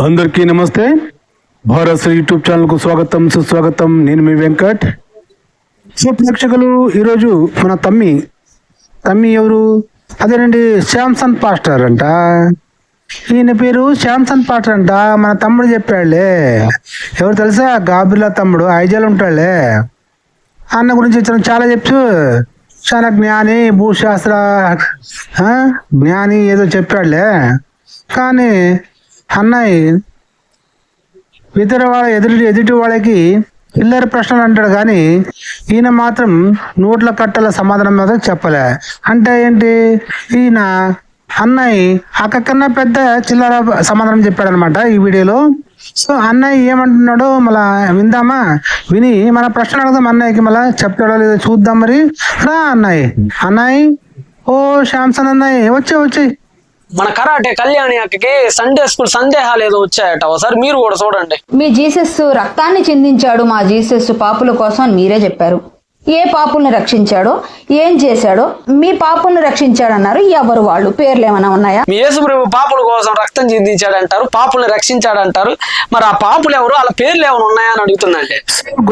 అందరికీ నమస్తే. భారత్ యూట్యూబ్ ఛానల్కు స్వాగతం సుస్వాగతం. నేను మీ వెంకట్. సో ప్రేక్షకులు ఈరోజు మన తమ్మి తమ్మి ఎవరు? అదేనండి శాంసన్ పాస్టర్ అంట. ఈయన పేరు శాంసన్ పాస్టర్ అంట. మన తమ్ముడు చెప్పాడులే. ఎవరు తెలుసా? గాబిలా తమ్ముడు ఐజాలు ఉంటాడులే. అన్న గురించి ఇతను చాలా చెప్తూ చాలా జ్ఞాని భూశాస్త్ర జ్ఞాని ఏదో చెప్పాడులే. కానీ అన్నయ్య ఇతర వాళ్ళ ఎదురు ఎదుటి వాళ్ళకి ఇల్లరి ప్రశ్నలు అంటాడు కానీ ఈయన మాత్రం నోట్ల కట్టల సమాధానం మాత్రం చెప్పలే. అంటే ఏంటి? ఈయన అన్నయ్య అక్కకన్నా పెద్ద చిల్లర సమాధానం చెప్పాడనమాట ఈ వీడియోలో. సో అన్నయ్య ఏమంటున్నాడో మళ్ళా విందామా? విని మన ప్రశ్న అడుగుదాం అన్నయ్యకి మళ్ళా చెప్తాడో లేదో చూద్దాం మరి. రా అన్నయ్య. అన్నయ్య ఓ శాంసన్ అన్నయ్య వచ్చే వచ్చేయ్ మన కరాటే కళ్యాణి అక్కకి సండే స్కూల్ సందేహాలు ఏదో వచ్చాయట. ఒకసారి మీరు కూడా చూడండి. మీ జీసస్ రక్తాన్ని చిందించాడు మా జీసస్ పాపుల కోసం అని మీరే చెప్పారు. ఏ పాపుల్ని రక్షించాడో? ఏం చేశాడో? మీ పాపుల్ని రక్షించాడన్నారు. ఎవరు వాళ్ళు? పేర్లు ఏమైనా ఉన్నాయా? మీ యేసుప్రభు పాపుల కోసం రక్తం చిందించాడంటారు పాపుల్ని రక్షించాడంటారు. మరి ఆ పాపులు ఎవరు? వాళ్ళ పేర్లు ఏమైనా ఉన్నాయా అని అడుగుతుందండి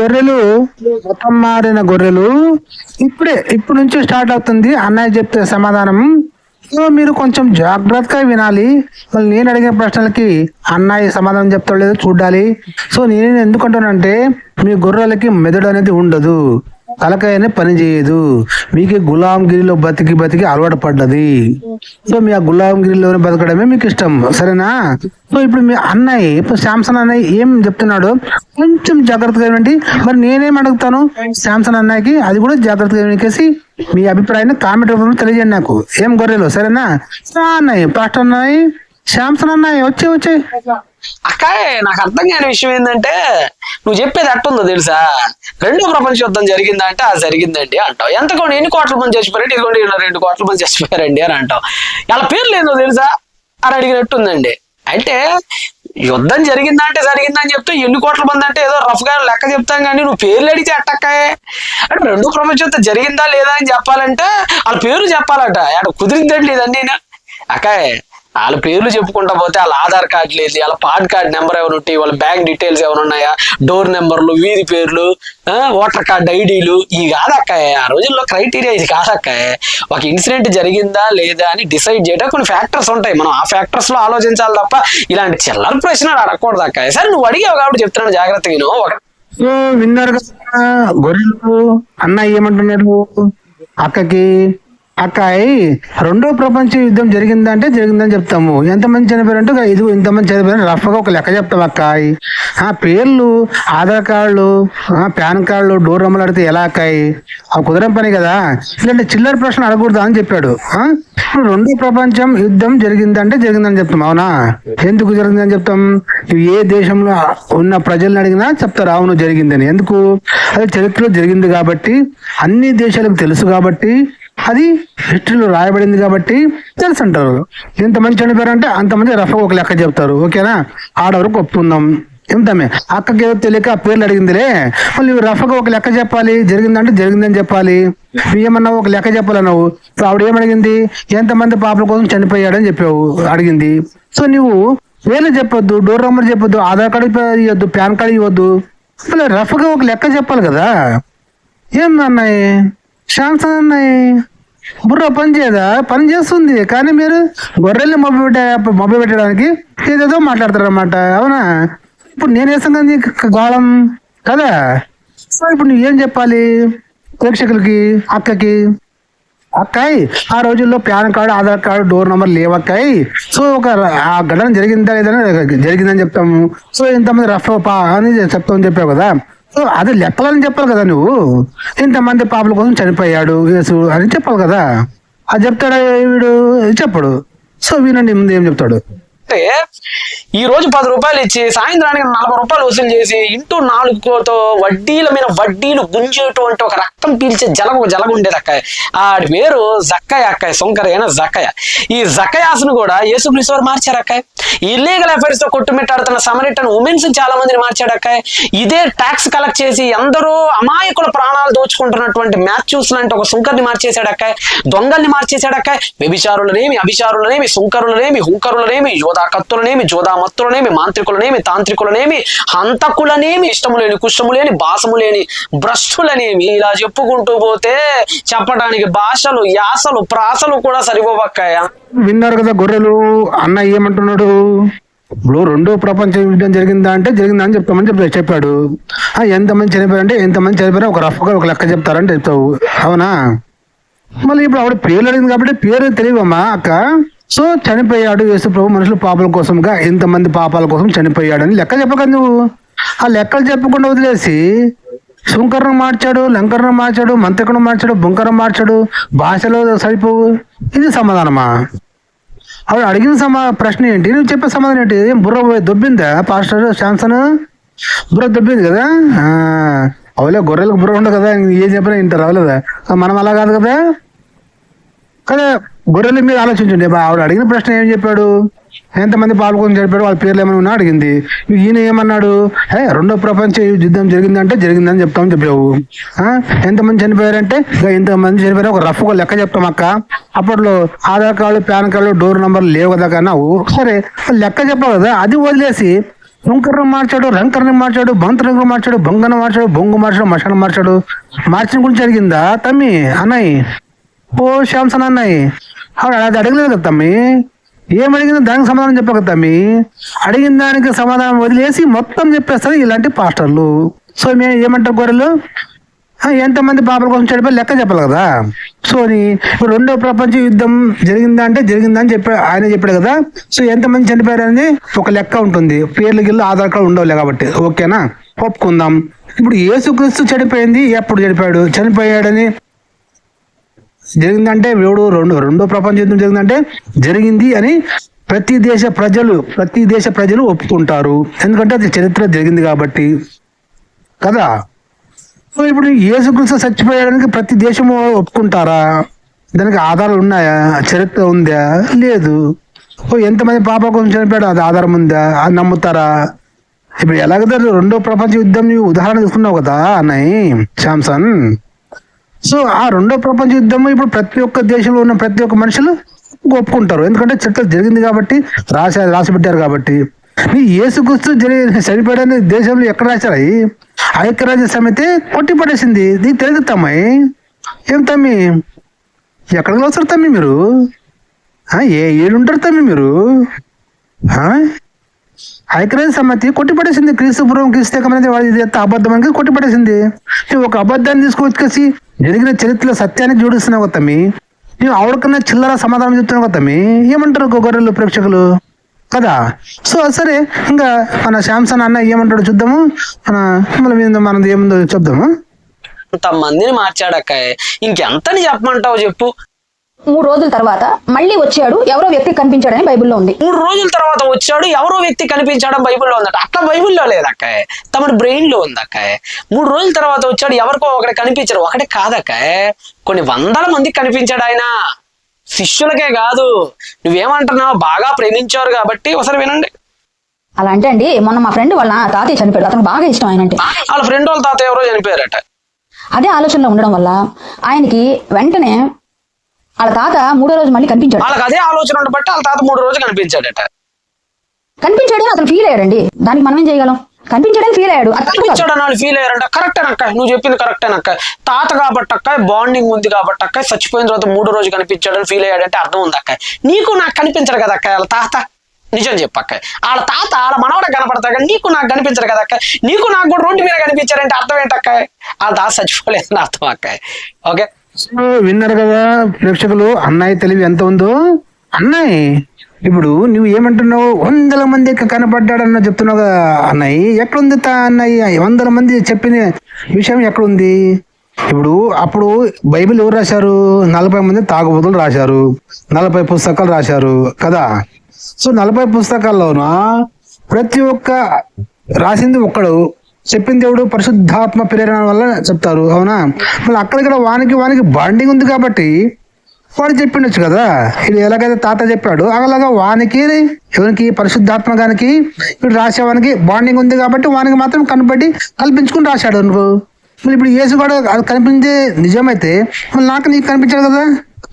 గొర్రెలు మతం మారిన గొర్రెలు. ఇప్పుడే ఇప్పుడు నుంచి స్టార్ట్ అవుతుంది. అన్నయ్య చెప్తే సమాధానం. సో మీరు కొంచెం జాగ్రత్తగా వినాలి. మళ్ళీ నేను అడిగిన ప్రశ్నలకి అన్నయ్య సమాధానం చెప్తాడు లేదో చూడాలి. సో నేను ఎందుకంటానంటే మీ గొర్రెలకి మెదడు అనేది ఉండదు. తలకాయనే పని చేయదు. మీకు గులాంగిరిలో బతికి బతికి అలవాటు పడ్డది. సో మీ ఆ గులాంగిరిలోనే బతకడమే మీకు ఇష్టం. సరేనా? సో ఇప్పుడు మీ అన్నయ్య ఇప్పుడు శాంసన్ అన్నయ్య ఏం చెప్తున్నాడు కొంచెం జాగ్రత్తగా వినండి. మరి నేనేం అడుగుతాను శాంసన్ అన్నయ్యకి? అది కూడా జాగ్రత్తగా వినికేసి మీ అభిప్రాయాన్ని కామెంట్ రూపంలో తెలియజేయండి నాకు. ఏం గొర్రెలు? సరేనా? అన్నయ్య పాస్టర్ అన్నయ్య శాంసన్ అన్న వచ్చే వచ్చే. అక్కాయ్ నాకు అర్థం కాని విషయం ఏంటంటే నువ్వు చెప్పేది అట్టుందో తెలుసా? రెండో ప్రపంచ యుద్ధం జరిగిందా అంటే అది జరిగిందండి అంటావు. ఎంత కొన్ని ఎన్ని కోట్ల మంది చచ్చిపోయారంటే ఇదిగోండి రెండు కోట్ల మంది చచ్చిపోయారండి అని అంటావు. వాళ్ళ పేర్లు ఏందో తెలుసా? అని అడిగినట్టుందండి. అంటే యుద్ధం జరిగిందా అంటే జరిగిందని చెప్తే ఎన్ని కోట్ల మంది అంటే ఏదో రఫ్గా లెక్క చెప్తాం కానీ నువ్వు పేర్లు అడిగితే అట్టక్కాయే. అంటే రెండో ప్రపంచ యుద్ధం జరిగిందా లేదా అని చెప్పాలంటే వాళ్ళ పేరు చెప్పాలట. అక్కడ కుదిరిందండి ఇదన్నీ? అక్కాయ్ వాళ్ళ పేర్లు చెప్పుకుంటా పోతే వాళ్ళ ఆధార్ కార్డు లేదు వాళ్ళ పాన్ కార్డ్ నెంబర్ ఏమైనా ఉంటాయి వాళ్ళ బ్యాంక్ డీటెయిల్స్ ఏమైనా ఉన్నాయా? డోర్ నెంబర్లు వీధి పేర్లు ఓటర్ కార్డ్ ఐడీలు ఇవి కాదక్కాయ ఆ రోజుల్లో క్రైటీరియా ఇది కాదక్కాయ ఒక ఇన్సిడెంట్ జరిగిందా లేదా అని డిసైడ్ చేయడం కొన్ని ఫ్యాక్టర్స్ ఉంటాయి. మనం ఆ ఫ్యాక్టర్స్లో ఆలోచించాలి తప్ప ఇలాంటి చిల్లర ప్రశ్నలు అడగకూడదు అక్కాయ సరే నువ్వు అడిగావు కాబట్టి చెప్తున్నాను జాగ్రత్తగా విను. సో విన్నారు కదా గొర్రెలు అన్న ఏమంటున్నాడు? అక్కకి అక్కాయి రెండో ప్రపంచ యుద్ధం జరిగిందంటే జరిగిందని చెప్తాము. ఎంతమంది చనిపోయారంటే ఇది ఇంతమంది చనిపోయారు రఫ్గా ఒక లెక్క చెప్తాం అక్కాయి. ఆ పేర్లు ఆధార్ కార్డులు పాన్ కార్డులు డోర్ నెంబర్లు అడిగితే ఎలా అక్కాయి? ఆ కుదరం పని కదా. ఇలాంటి చిల్లర ప్రశ్న అడగకూడదు అని చెప్పాడు. ఇప్పుడు రెండో ప్రపంచం యుద్ధం జరిగిందంటే జరిగిందని చెప్తాం. అవునా? ఎందుకు జరిగిందని చెప్తాం? ఏ దేశంలో ఉన్న ప్రజల్ని అడిగినా చెప్తారు అవును జరిగిందని. ఎందుకు? అది చరిత్రలో జరిగింది కాబట్టి అన్ని దేశాలకు తెలుసు కాబట్టి అది హిస్టరీలో రాయబడింది కాబట్టి తెలుసు అంటారు. ఎంతమంది చనిపోయారంటే అంతమంది రఫ్ ఒక లెక్క చెప్తారు. ఓకేనా? ఆడవరకు ఒప్పుకుందాం ఎంతమే అక్కకి ఏదో తెలియక ఆ పేర్లు అడిగిందిలే. మళ్ళీ నువ్వు రఫ్గా ఒక లెక్క చెప్పాలి. జరిగిందంటే జరిగిందని చెప్పాలి. నువ్వు ఏమన్నా ఒక లెక్క చెప్పాలన్నావు సో ఆవిడ ఏమడిగింది? ఎంతమంది పాపల కోసం చనిపోయాడని చెప్పావు అడిగింది. సో నువ్వు పేర్లు చెప్పొద్దు డోర్ నెంబర్ చెప్పొద్దు ఆధార్ కార్డు ఇవ్వద్దు పాన్ కార్డు ఇవ్వద్దు. మళ్ళీ రఫ్గా ఒక లెక్క చెప్పాలి కదా. ఏం అన్నాయి శాంసన్ అన్నాయి బుర్ర పని చేయదా? పని చేస్తుంది. కానీ మీరు గొర్రెల్ని మొబ్బ పెట్టే మొబ్బ పెట్టడానికి ఏదేదో మాట్లాడతారన్నమాట. అవునా? ఇప్పుడు నేను వేసాను కదా నీకు గోళం? కదా? సో ఇప్పుడు నువ్వేం చెప్పాలి? ప్రేక్షకులకి అక్కకి? అక్కాయ్ ఆ రోజుల్లో PAN card Aadhaar card door number లేవక్కాయ్. So ఒక ఆ ఘటన జరిగిందా లేదని జరిగిందని చెప్తాము. సో ఇంతమంది రఫ్ పా అని చెప్తామని చెప్పావు కదా. అది లెక్కలని చెప్పాలి కదా నువ్వు. ఇంతమంది పాపల కోసం చనిపోయాడు యేసు అని చెప్పాలి కదా. అది చెప్తాడా వీడు? చెప్పడు. సో వినండి ముందు ఏం చెప్తాడు? అంటే ఈ రోజు పది రూపాయలు ఇచ్చి సాయంత్రానికి నలభై రూపాయలు వసూలు చేసి ఇంటూ నాలుగుతో వడ్డీల మీద వడ్డీలు గుంజేటువంటి ఒక రక్తం పీల్చే జలగ ఒక జలం ఉండేది అక్కయ్య ఆడి పేరు జక్కయ్య అక్కయ్య సొంకరైన జక్కయ్య. ఈ జక్కయాసును కూడా యేసుక్రీస్తు వారు మార్చారు అక్కయ్య. ఇల్లీగల్ అఫైర్స్తో కొట్టుమిట్టాడుతున్న సమరిటన్ ఉమెన్స్ చాలా మందిని మార్చాడు అక్కయ్య. ఇదే ట్యాక్స్ కలెక్ట్ చేసి ఎందరో అమాయకుల ప్రాణాలు దోచుకుంటున్నటువంటి మ్యాథ్యూస్ లాంటి ఒక సుంకర్ని మార్చేశాడు అక్కయ్య. దొంగల్ని మార్చేశాడు అక్కయ్య. వ్యభిచారులనేమి అభిచారులనేమి సుంకరులనేమి హుంకరులనేమి యోధ కత్తులనేమి జోదామత్తులనేమి మాంత్రికులనేమి తాంత్రికులనేమి హంతకులనేమి ఇష్టము లేని కుష్టము లేని భాసము లేని భ్రష్టులనేమి ఇలా చెప్పుకుంటూ పోతే చెప్పడానికి భాషలు యాసలు ప్రాసలు కూడా సరిపోవక్కాయ విన్నారు కదా గొర్రెలు అన్న ఏమంటున్నాడు? ఇప్పుడు రెండో ప్రపంచ యుద్ధం జరిగిందా అంటే జరిగిందా అని చెప్తామని చెప్పి చెప్పాడు. ఎంతమంది చనిపోయారు అంటే ఎంతమంది చనిపోయారు ఒక రఫ్గా ఒక లెక్క చెప్తారని చెప్తావు. అవునా? మళ్ళీ ఇప్పుడు ఆవిడ పేర్లు అడిగింది కాబట్టి పేరు తెలియవమ్మా అక్క. సో చనిపోయాడు యేసు ప్రభు మనుషుల పాపాల కోసంగా ఇంతమంది పాపాల కోసం చనిపోయాడని లెక్క చెప్పక నువ్వు. ఆ లెక్కలు చెప్పకుండా వదిలేసి శుంకరణ మార్చాడు లంకరణ మార్చాడు మంత్రికను మార్చాడు బుంకరం మార్చాడు భాషలో సరిపోవు. ఇది సమాధానమా? ఆవిడ అడిగిన సమా ప్రశ్న ఏంటి? నువ్వు చెప్పే సమాధానం ఏంటి? ఏం బుర్ర దొబ్బిందా పాస్టర్ శాంసన్? బుర్ర దొబ్బింది కదా? అవలే గొర్రెలకు బుర్ర ఉండదు కదా ఏం చెప్పినా ఇంత రావలేదా మనం అలా కాదు కదా? కదా గొర్రెల మీద ఆలోచించండి ఆవిడ అడిగిన ప్రశ్న ఏం చెప్పాడు? ఎంతమంది పాల్గొని చెప్పాడు వాళ్ళ పేర్లు ఏమైనా ఉన్నా అడిగింది. ఈయన ఏమన్నాడు? హే రెండో ప్రపంచ యుద్ధం జరిగిందంటే జరిగిందని చెప్తామని చెప్పావు. ఆ, ఎంతమంది చనిపోయారంటే? ఇంతమంది చనిపోయారు ఒక రఫ్ లెక్క చెప్తాం అక్క. అప్పట్లో Aadhaar card PAN card door number లేవు కదా కానీ సరే లెక్క చెప్పావు కదా అది వదిలేసి శంకర్ని మార్చాడు రంకర్ని మార్చాడు బంతరంగు మార్చాడు బొంగన మార్చాడు బొంగు మార్చాడు మషాను మార్చాడు. మార్చిన గురించి జరిగిందా తమ్మి అన్నయ్య. ఓ శాంసన్ అన్నయ్య. ఆవిడ అది అడగలేదు కదా తమ్మి? ఏమడిగిందో దానికి సమాధానం చెప్పక తమ్మి. అడిగిన దానికి సమాధానం వదిలేసి మొత్తం చెప్పేస్తారు ఇలాంటి పాస్టర్లు. సో మేము ఏమంటారు గొర్రెలు? ఎంతమంది పాపల కోసం చనిపోయి లెక్క చెప్పాలి కదా? సో ఇప్పుడు రెండో ప్రపంచ యుద్ధం జరిగిందా అంటే జరిగిందా అని చెప్పాడు ఆయన చెప్పాడు కదా. సో ఎంతమంది చనిపోయారు అనేది ఒక లెక్క ఉంటుంది. పేర్లు గిల్లు ఆధార్ కార్డు ఉండవులే కాబట్టి. ఓకేనా? ఒప్పుకుందాం. ఇప్పుడు యేసుక్రీస్తు చనిపోయింది ఎప్పుడు చనిపోయాడు? చనిపోయాడని జరిగిందంటే ఎవడు రెండు రెండో ప్రపంచ యుద్ధం జరిగిందంటే జరిగింది అని ప్రతి దేశ ప్రజలు ప్రతి దేశ ప్రజలు ఒప్పుకుంటారు. ఎందుకంటే అది చరిత్ర జరిగింది కాబట్టి. కదా? సో ఇప్పుడు ఏసుకృష్ణ చచ్చిపోయడానికి ప్రతి దేశము ఒప్పుకుంటారా? దానికి ఆధారాలు ఉన్నాయా? చరిత్ర ఉందా? లేదు. ఓ ఎంతమంది పాప కోసం చనిపోయాడు అది ఆధారం ఉందా? అది నమ్ముతారా? ఇప్పుడు ఎలాగదా రెండో ప్రపంచ యుద్ధం ఉదాహరణ తీసుకున్నావు కదా అన్నయ్య శాంసన్? సో ఆ రెండో ప్రపంచ యుద్ధం ఇప్పుడు ప్రతి ఒక్క దేశంలో ఉన్న ప్రతి ఒక్క మనుషులు ఒప్పుకుంటారు. ఎందుకంటే చరిత్ర జరిగింది కాబట్టి రాసి రాసి పెట్టారు కాబట్టి. నీ ఏసుక్రీస్తు జరిగి చనిపోయాడని దేశంలో ఎక్కడ రాశారు? ఐక్యరాజ్య సమితి కొట్టి పడేసింది నీకు తెలియదు తమ్మాయి ఏం తమ్మి? ఎక్కడికి వస్తారు తమ్మి మీరు? ఏ ఏడుంటారు తమ్మి మీరు? ఆ? ఐక్యరాజ్య సమితి కొట్టిపడేసింది. క్రీస్తు పూర్వం క్రీస్తకం అనేది వాడి అబద్ధం అనేది కొట్టిపడేసింది. పడేసింది ఒక అబద్ధాన్ని తీసుకొచ్చేసి జరిగిన చరిత్రలో సత్యాన్ని జోడిస్తున్నావు కదా తమ్మి. నువ్వు ఆవిడకన్నా చిల్లర సమాధానం చెప్తున్నావు కదా తమ్మి. ఏమంటారు ఒక గొర్రెలు ప్రేక్షకులు? కదా? సో సరే ఇంకా మన శాంసన్ అన్న ఏమంటాడు చూద్దాము. మన మీద మనది ఏముందో చెప్దాము. మందిని మార్చాడక్క ఇంకెంతని చెప్పమంటావు చెప్పు. మూడు రోజుల తర్వాత మళ్ళీ వచ్చాడు ఎవరో వ్యక్తి కనిపించాడని బైబిల్లో ఉంది. మూడు రోజుల తర్వాత వచ్చాడు ఎవరో వ్యక్తి కనిపించడం బైబిల్లో ఉందట. అట్లా బైబిల్లో లేదక్క. తమ బ్రెయిన్లో ఉందక్క. మూడు రోజుల తర్వాత వచ్చాడు ఎవరికో ఒకటి కనిపించాడు ఒకటే కాదక్క. కొన్ని వందల మందికి కనిపించాడు ఆయన. శిష్యులకే కాదు. నువ్వేమంటున్నావు బాగా ప్రేమించారు కాబట్టి ఒకసారి వినండి. అలా అంటే అండి మొన్న మా ఫ్రెండ్ వాళ్ళ తాతయ్య చనిపోయాడు. అతను బాగా ఇష్టం ఆయన అంటే. వాళ్ళ ఫ్రెండ్ వాళ్ళ తాత ఎవరో చనిపోయారట. అదే ఆలోచనలో ఉండడం వల్ల ఆయనకి వెంటనే వాళ్ళ తాత మూడో రోజు మళ్ళీ కనిపించాడు. వాళ్ళకి అదే ఆలోచన ఉండబట్టి వాళ్ళ తాత మూడు రోజులు కనిపించాడట. కనిపించాడని అతను ఫీల్ అయ్యాడండి. దానికి మనం ఏం చేయగలం? కనిపించాడని ఫీల్ అయ్యాడు. కనిపించాడు వాళ్ళు ఫీల్ అయ్యారంట. కరెక్ట్ అనక్క నువ్వు చెప్పింది కరెక్ట్ అనక్క తాత కాబట్టి అక్క బాండింగ్ ఉంది కాబట్టి అక్క చచ్చిపోయిన తర్వాత మూడో రోజు కనిపించాడని ఫీల్ అయ్యాడంటే అర్థం ఉంది అక్క నీకు నాకు కనిపించడు కదా అక్క వాళ్ళ తాత? నిజం చెప్పక్క వాళ్ళ తాత వాళ్ళ మనవడ కనపడతా కానీ నీకు నాకు కనిపించరు కదా అక్క నీకు నాకు కూడా రోడ్డు మీద కనిపించారంటే అర్థం ఏంటక్క వాళ్ళ తాత చచ్చిపోలేదని అర్థం అక్క ఓకే సో విన్నారు కదా ప్రేక్షకులు అన్నయ్య తెలివి ఎంత ఉందో? అన్నయ్య ఇప్పుడు నువ్వు ఏమంటున్నావు? వందల మంది కనపడ్డాడన్న చెప్తున్నావు కదా అన్నయ్య ఎక్కడుంది తా అన్నయ్య వందల మంది చెప్పిన విషయం ఎక్కడుంది? ఇప్పుడు అప్పుడు బైబిల్ ఎవరు రాశారు? నలభై మంది తాగుబోతులు రాశారు. నలభై పుస్తకాలు రాశారు కదా. సో నలభై పుస్తకాల్లోన ప్రతి ఒక్క రాసింది ఒక్కడు. చెప్పింది దేవుడు పరిశుద్ధాత్మ ప్రేరణ వల్ల చెప్తారు. అవునా? మళ్ళీ అక్కడిక్కడ వానికి వానికి బాండింగ్ ఉంది కాబట్టి వాడు చెప్పిండొచ్చు కదా. ఇది ఎలాగైతే తాత చెప్పాడు అలాగా వానికి ఎవరికి? పరిశుద్ధాత్మ గానికి ఇప్పుడు రాసేవానికి బాండింగ్ ఉంది కాబట్టి వానికి మాత్రం కనపడి కల్పించుకుని రాశాడు నువ్వు. మళ్ళీ ఇప్పుడు యేసు కూడా అది కనిపించే నిజమైతే మళ్ళీ నాకు నీకు కనిపించాడు కదా?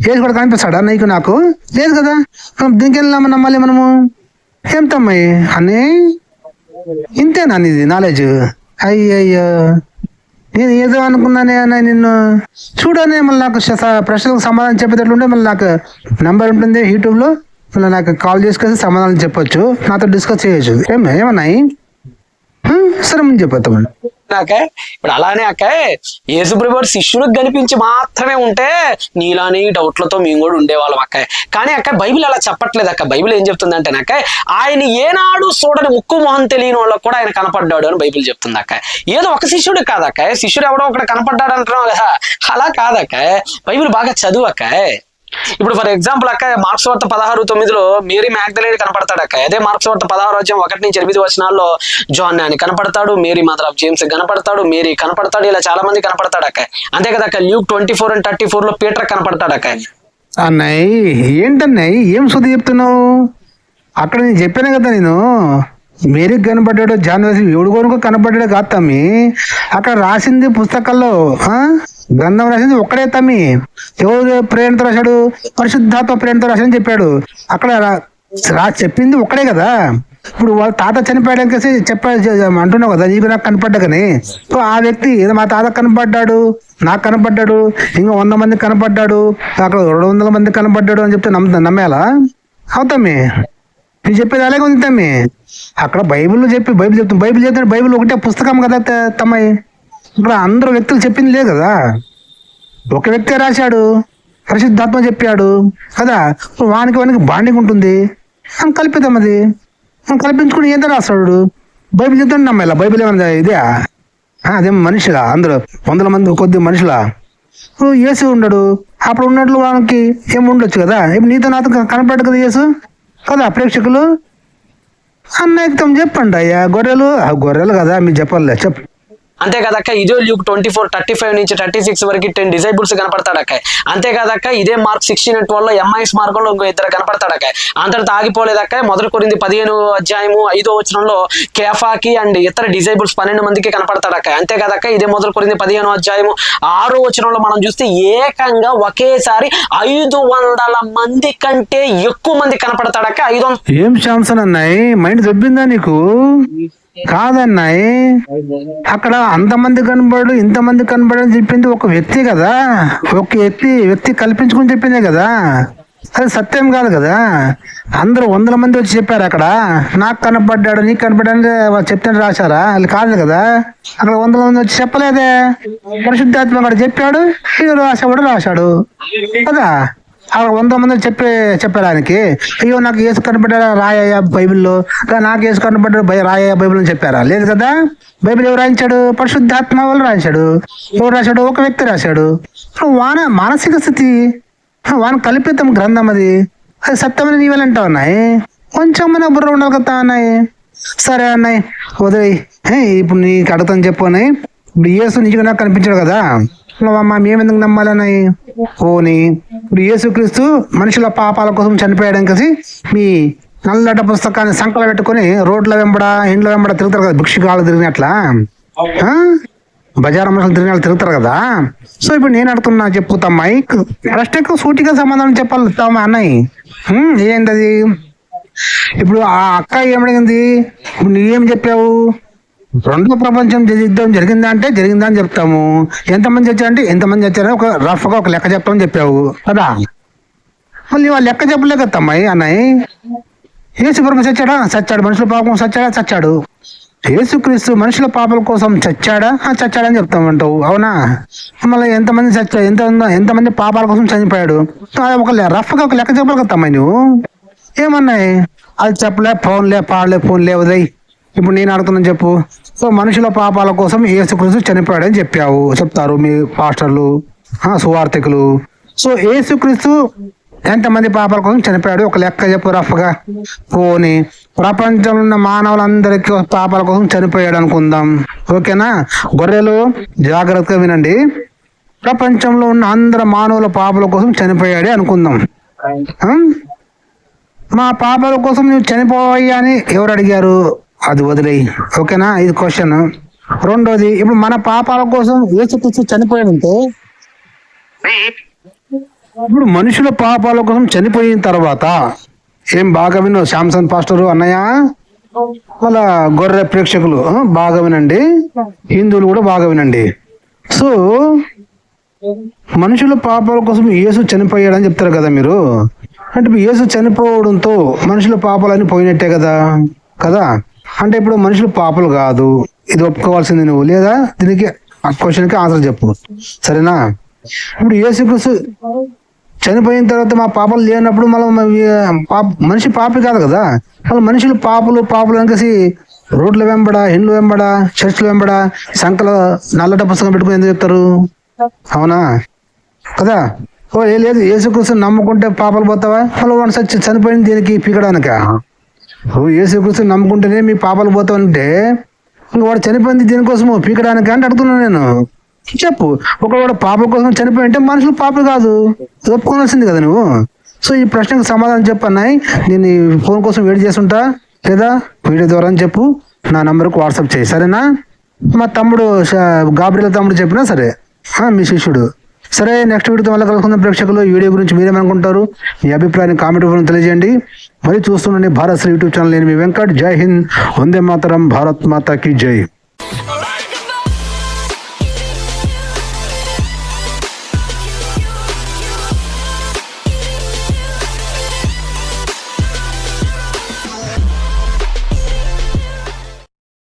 యేసు కూడా కనిపిస్తాడా నీకు నాకు? లేదు కదా? మనం దీనికి వెళ్ళాము నమ్మాలి మనము? ఏం తమ్మాయి అని ఇంతేనా ఇది నాలెడ్జ్ అయ్యయ్యో. నేను ఏదో అనుకున్నానే అన్న నిన్ను. చూడనే మళ్ళీ నాకు ప్రశ్నలకు సమాధానం చెప్పేటట్లుంటే మళ్ళీ నాకు నెంబర్ ఉంటుంది యూట్యూబ్లో. మళ్ళీ నాకు కాల్ చేసుకొని సమాధానం చెప్పొచ్చు. నాతో డిస్కస్ చేయొచ్చు. ఏమన్నాయి? సరే ముందు చెప్పొద్దాం అక్క? ఇప్పుడు అలానే అక్క యేసుప్రభు శిష్యులకు కనిపించి మాత్రమే ఉంటే నీలాని డౌట్లతో మేము కూడా ఉండేవాళ్ళం అక్క. కానీ అక్క బైబిల్ అలా చెప్పట్లేదు అక్క. బైబిల్ ఏం చెప్తుంది అంటే అక్క ఆయన ఏనాడు చూడని ముక్కు మొహం తెలియని వాళ్ళకు కూడా ఆయన కనపడ్డాడు అని బైబిల్ చెప్తుంది అక్క. ఏదో ఒక శిష్యుడు కాదక్క శిష్యుడు ఎవడో ఒకటి కనపడ్డాడు అంటున్నావు కదా. అలా కాదక్క బైబిల్ బాగా చదువు అక్క. ఇప్పుడు ఫర్ ఎగ్జాంపుల్ అక్క మార్క్స్ వార్త పదహారు తొమ్మిదిలో మేరీ మ్యాగ్దలేని కనపడతాడు అక్క. అదే మార్క్స్ వార్త పదహారు వచ్చాం ఒకటి నుంచి ఎనిమిది వచనాల్లో జాన్ అని కనపడతాడు మేరీ మదర్ ఆఫ్ జేమ్స్ కనపడతాడు మేరీ కనపడతాడు ఇలా చాలా మంది కనపడతాడు అక్క. అంతే కదా అక్క Luke twenty four and thirty ఫోర్లో పీటర్ కనపడతాడు అక్క. అన్నయ్య ఏంటన్నయ్య ఏం శుద్ధి చెప్తున్నావు? అక్కడ నేను చెప్పాను కదా నేను మేరీకి కనపడ్డాడు జాన్ వేసి ఎవడు కొనుక్కో కనపడ్డాడు కాదు తమ్మి. అక్కడ రాసింది పుస్తకాల్లో ఆ? గ్రంథం రాసింది ఒక్కడే తమ్మి. ఎవరు ప్రేరణతో రాశాడు? పరిశుద్ధాత్మ ప్రేరణతో రాశాడని చెప్పాడు. అక్కడ రా- రా చెప్పింది ఒక్కడే కదా. ఇప్పుడు వాళ్ళ తాత చనిపోయాడని కలిసి చెప్పాడు అంటున్నావు కదా. నీకు నాకు కనపడ్డా కానీ. సో ఆ వ్యక్తి ఏదో మా తాత కనపడ్డాడు. నాకు కనపడ్డాడు. ఇంకా వంద మంది కనపడ్డాడు. అక్కడ రెండు వందల మంది కనపడ్డాడు అని చెప్తే నమ్మ నమ్మేలా? అవుతామే నేను చెప్పేది అలాగే ఉంది తమ్మి. అక్కడ బైబిల్ చెప్పి బైబిల్ చెప్తాం బైబిల్ చెప్తే బైబిల్ ఒకటే పుస్తకం కదా తమ్మాయి ఇక్కడ అందరూ వ్యక్తులు చెప్పింది లే కదా. ఒక వ్యక్తే రాశాడు పరిశుద్ధాత్మ చెప్పాడు కదా? వానికి వానికి బాండింగ్ ఉంటుంది. అని కల్పిద్దాం అది. అని కల్పించుకుని ఎంత రాస్తాడు? బైబిల్ చెప్తాడు నమ్మాల బైబిల్ ఏమన్నా ఇదే? అదే మనుషులా? మనిషిలా అందరూ వందల మంది కొద్ది మనుషులా? ఇప్పుడు యేసు ఉండడు. అప్పుడు ఉన్నట్లు వానికి ఏమి ఉండొచ్చు కదా? ఇప్పుడు నీతో నాతో కనపడ్డు కదా యేసు? కదా ప్రేక్షకులు? అన్నయ్యతో చెప్పండి అయ్యా. గొర్రెలు? ఆ గొర్రెలు కదా మీరు చెప్పాలి. చెప్పు. అంతేకాదక్క ఇదే Luke twenty four thirty five నుంచి థర్టీ సిక్స్ వరకు టెన్ డిజైబుల్స్ కనపడతాడక్క అంతేకాదక్క ఇదే మార్క్ సిక్స్టీన్ ట్వెల్వ్లో ఎంఐఎస్ మార్గంలో ఇంకో ఇద్దరు కనపడతాడక్క అంతటితో ఆగిపోలేదక్క మొదటి కొరింది పదిహేను అధ్యాయము ఐదో వచనంలో కేఫాకి అండ్ ఇతర డిజైబుల్స్ పన్నెండు మందికి కనపడతాడక్క అంతేకాదక్క ఇదే మొదలు కొరింది పదిహేను అధ్యాయము ఆరో వచనంలో మనం చూస్తే ఏకంగా ఒకేసారి ఐదు వందల మంది కంటే ఎక్కువ మంది కనపడతాడక్క ఐదు ఏం ఛాన్స్ అన్నాయి మైండ్ దెబ్బిందా నీకు? కాదన్నాయి? అక్కడ అంతమంది కనబడు ఇంతమంది కనబడు అని చెప్పింది ఒక వ్యక్తి కదా? ఒక వ్యక్తి వ్యక్తి కల్పించుకుని చెప్పిందే కదా? అది సత్యం కాదు కదా? అందరూ వందల మంది వచ్చి చెప్పారు అక్కడ. నాకు కనపడ్డాడు నీకు కనపడ్డాడు చెప్తే రాశారా? అది కాదు కదా? అక్కడ వందల మంది వచ్చి చెప్పలేదే. పరిశుద్ధాత్మ అక్కడ చెప్పాడు రాసేవాడు రాశాడు. కదా? వంద మంది చెప్పే చెప్పడానికి అయ్యో నాకు ఏసు కనపడ్డా రాయ బైబిల్లో. నాకు ఏసు కనపడ్డాడు బై రాయ బైబిల్ అని చెప్పారా? లేదు కదా? బైబిల్ ఎవరు రాయించాడు? పరిశుద్ధాత్మ వాళ్ళు రాయించాడు. ఎవరు రాశాడు? ఒక వ్యక్తి రాశాడు. వాన మానసిక స్థితి. వాన కల్పితం గ్రంథం అది. అది సత్యమని నీవెలంటా ఉన్నాయి. కొంచెం మన బుర్ర ఉండాలి కదా అన్నాయి సరే అన్నాయి వదిలే హే, ఇప్పుడు నీకు అడుగుతాను చెప్పు అన్నాయి ఇప్పుడు ఏసు నిజంగా నాకు కనిపించాడు కదా. మా మేమెందుకు నమ్మాలన్నాయి ఓని ఇప్పుడు యేసుక్రీస్తు మనుషుల పాపాల కోసం చనిపోయాడని కలిసి మీ నల్లట పుస్తకాన్ని సంకల పెట్టుకొని రోడ్ల వెంబడ ఇండ్ల వెంబడ తిరుగుతారు కదా భిక్షుకాలు తిరిగినట్లా? బజార్ మనుషులు తిరిగిన తిరుగుతారు కదా? సో ఇప్పుడు నేను అడుగుతున్నా చెప్పు తమ్మాయి. ప్రశ్నకు సూటిగా సమాధానం చెప్పాలి తమ్మ అన్నయ్య. ఏంటది ఇప్పుడు ఆ అక్క ఏమడిగింది? ఇప్పుడు నువ్వేం చెప్పావు? రెండో ప్రపంచం యుద్ధం జరిగిందా అంటే జరిగిందా అని చెప్తాము. ఎంతమంది చచ్చారంటే ఎంతమంది చచ్చారని ఒక రఫ్గా ఒక లెక్క చెప్తామని చెప్పావు. కదా? మళ్ళీ వాళ్ళు లెక్క చెప్పలే తమ్మాయి అమ్మాయి అన్నయ్య చచ్చాడా? చచ్చాడు. మనుషుల పాపం చచ్చాడా? చచ్చాడు. యేసుక్రీస్తు మనుషుల పాపల కోసం చచ్చాడా? ఆ, చచ్చాడని చెప్తామంటావు అవునా? మళ్ళీ ఎంతమంది చచ్చా? ఎంత ఎంతమంది పాపాల కోసం చనిపోయాడు? అది ఒక రఫ్గా ఒక లెక్క చెప్పాలి నువ్వు. ఏమన్నాయి? అది చెప్పలే ఫోన్లే పాడలే ఫోన్లే ఉదయ్ ఇప్పుడు నేను అడుగుతున్నాను చెప్పు. సో మనుషుల పాపాల కోసం యేసుక్రీస్తు చనిపోయాడని చెప్పావు. చెప్తారు మీ పాస్టర్లు ఆ, సువార్థికులు. సో యేసుక్రీస్తు ఎంతమంది పాపాల కోసం చనిపోయాడు? ఒక లెక్క చెప్పు రఫ్గా. పోని ప్రపంచంలో ఉన్న మానవులందరికీ పాపాల కోసం చనిపోయాడు అనుకుందాం. ఓకేనా? గొర్రెలు జాగ్రత్తగా వినండి. ప్రపంచంలో ఉన్న అందరు మానవుల పాపాల కోసం చనిపోయాడే అనుకుందాం? మా పాపాల కోసం నువ్వు చనిపోయా అని ఎవరు అడిగారు? అది వదిలేయి. ఓకేనా? ఇది క్వశ్చన్ రెండోది ఇప్పుడు మన పాపాల కోసం యేసుక్రీస్తు చనిపోయాడంటే ఇప్పుడు మనుషుల పాపాల కోసం చనిపోయిన తర్వాత ఏం బాగా విను శాంసన్ పాస్టరు అన్నయ్య? వాళ్ళ గొర్రె ప్రేక్షకులు బాగా వినండి. హిందువులు కూడా బాగా వినండి. సో మనుషుల పాపాల కోసం యేసు చనిపోయాడని చెప్తారు కదా మీరు? అంటే ఇప్పుడు యేసు చనిపోవడంతో మనుషుల పాపాలన్నీ పోయినట్టే కదా? కదా? అంటే ఇప్పుడు మనుషులు పాపలు కాదు. ఇది ఒప్పుకోవాల్సింది నువ్వు. లేదా దీనికి ఆ క్వశ్చన్కి ఆన్సర్ చెప్పు. సరేనా? ఇప్పుడు యేసుక్రీస్తు చనిపోయిన తర్వాత మా పాపలు లేనప్పుడు మళ్ళీ పాప మనిషి పాపి కాదు కదా? మళ్ళీ మనుషులు పాపలు పాపలు అనేసి రోడ్ల వెంబడ ఇండ్లు వెంబడ చర్చ్ల వెంబడ సంకల నల్లట పుస్తకం పెట్టుకుని ఎందుకు చెప్తారు? అవునా? కదా? ఓ ఏ లేదు. యేసుక్రీస్తు నమ్ముకుంటే పాపలు పోతావా? మళ్ళీ వన్స్ సచ్చి చనిపోయింది దీనికి పీకడానిక? ఓ యేసుక్రీస్తు నమ్ముకుంటేనే మీ పాపలు పోతావంటే ఇంక వాడు చనిపోయింది దీనికోసము పీకడానికి అంటే అడుగుతున్నాను నేను. చెప్పు. ఒకడు పాప కోసం చనిపోయి అంటే మనుషులు పాపలు కాదు. ఒప్పుకోవాల్సింది కదా నువ్వు. సో ఈ ప్రశ్నకు సమాధానం చెప్పన్నాయి. నేను ఈ ఫోన్ కోసం వెయిట్ చేస్తుంటా. లేదా వీడియో ద్వారా అని చెప్పు. నా నంబర్కు వాట్సాప్ చేయి. సరేనా? మా తమ్ముడు ష- తమ్ముడు చెప్పినా సరే. మీ శిష్యుడు. సరే నెక్స్ట్ వీడియోతో మళ్ళీ కలుసుకుందాం ప్రేక్షకులు. ఈ వీడియో గురించి మీరేమనుకుంటారు మీ అభిప్రాయాన్ని కామెంట్ రూపంలో తెలియజేయండి. మరి చూస్తుండండి భారత్ శ్రీ యూట్యూబ్ ఛానల్. నేను మీ వెంకట్. జై హింద్. వందే మాతరం. భారత్ మాతాకి జై.